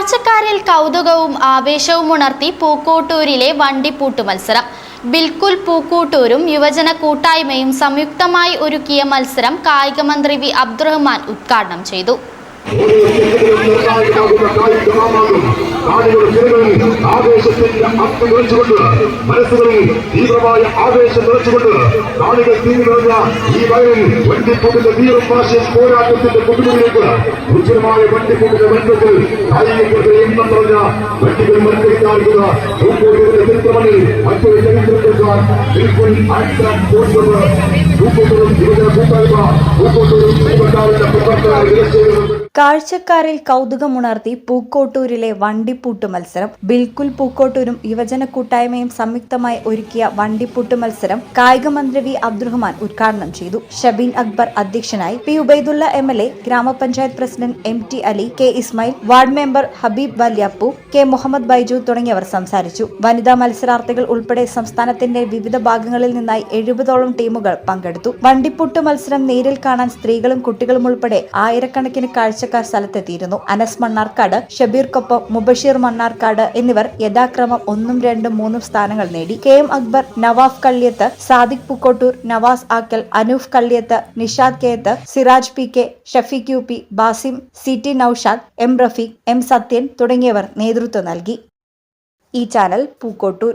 കാഴ്ചക്കാരിൽ കൗതുകവും ആവേശവും ഉണർത്തി പൂക്കോട്ടൂരിലെ വണ്ടിപ്പൂട്ട് മത്സരം. ബിൽക്കുൽ പൂക്കൂട്ടൂരും യുവജന കൂട്ടായ്മയും സംയുക്തമായി ഒരുക്കിയ മത്സരം കായികമന്ത്രി വി അബ്ദുറഹ്മാൻ ഉദ്ഘാടനം ചെയ്തു. നിർണായകമാകുന്ന കായിക മാമാകും കാണികളുടെ ചിറകളിൽ ആവേശത്തിന്റെ അർത്ഥം നിറച്ചുകൊണ്ട് മനസ്സുകളിൽ തീവ്രമായ ആവേശം നിറച്ചുകൊണ്ട് തീങ്ങി നിറഞ്ഞ ഈ വയലിൽ വണ്ടിപ്പൂട്ടിന്റെ തീവ്രം പോരാട്ടത്തിന്റെ കുടുംബത്തിലേക്ക് ഉജ്ജലമായ വണ്ടിപ്പൂട്ടിന്റെ ബന്ധത്തിൽ കായികങ്ങളുടെ എണ്ണം നിറഞ്ഞ വണ്ടികൾ മത്സരിക്കാറുള്ള ചരിത്രമണിൽ മറ്റൊരു ചരിത്രം തീർക്കാൻ ബിൽക്കുൽ ആക്ഷൻ പോസ്റ്റർ കാഴ്ചക്കാരിൽ കൗതുകമുണർത്തി പൂക്കോട്ടൂരിലെ വണ്ടിപ്പൂട്ട് മത്സരം ബിൽക്കുൽ പൂക്കോട്ടൂരും യുവജന കൂട്ടായ്മയും സംയുക്തമായി ഒരുക്കിയ വണ്ടിപ്പൂട്ട് മത്സരം കായിക മന്ത്രി വി. അബ്ദുറഹ്മാൻ ഉദ്ഘാടനം ചെയ്തു. ഷബീൻ അക്ബർ അധ്യക്ഷനായി P. Ubaidulla M. L. A ഗ്രാമപഞ്ചായത്ത് president M. T. Ali K. Ismail ward member Habeeb Valyappu K. Muhammad Baiju തുടങ്ങിയവർ സംസാരിച്ചു. വനിതാ മത്സരാർത്ഥികൾ ഉൾപ്പെടെ സംസ്ഥാനത്തിന്റെ വിവിധ ഭാഗങ്ങളിൽ നിന്നായി എഴുപതോളം ടീമുകൾ പങ്കെടുത്തു. വണ്ടിപ്പൂട്ട് മത്സരം നേരിൽ കാണാൻ സ്ത്രീകളും കുട്ടികളും ഉൾപ്പെടെ ആയിരക്കണക്കിന് കാഴ്ചക്കാർ സ്ഥലത്തെത്തിയിരുന്നു. അനസ് മണ്ണാർക്കാട് ഷബീർക്കൊപ്പം മുബഷീർ മണ്ണാർക്കാട് എന്നിവർ യഥാക്രമം ഒന്നും രണ്ടും മൂന്നും സ്ഥാനങ്ങൾ നേടി. K M Akbar Navaf Kalliyath Sadiq Pookkottur Navas Akkal Anoof Kalliyath Nishad Keth Siraj P K Shafeeq U P Basim C T Naushad M Rafeeq M Sathyan തുടങ്ങിയവർ നേതൃത്വം നൽകി. ഈ ചാനൽ പൂക്കോട്ടൂർ.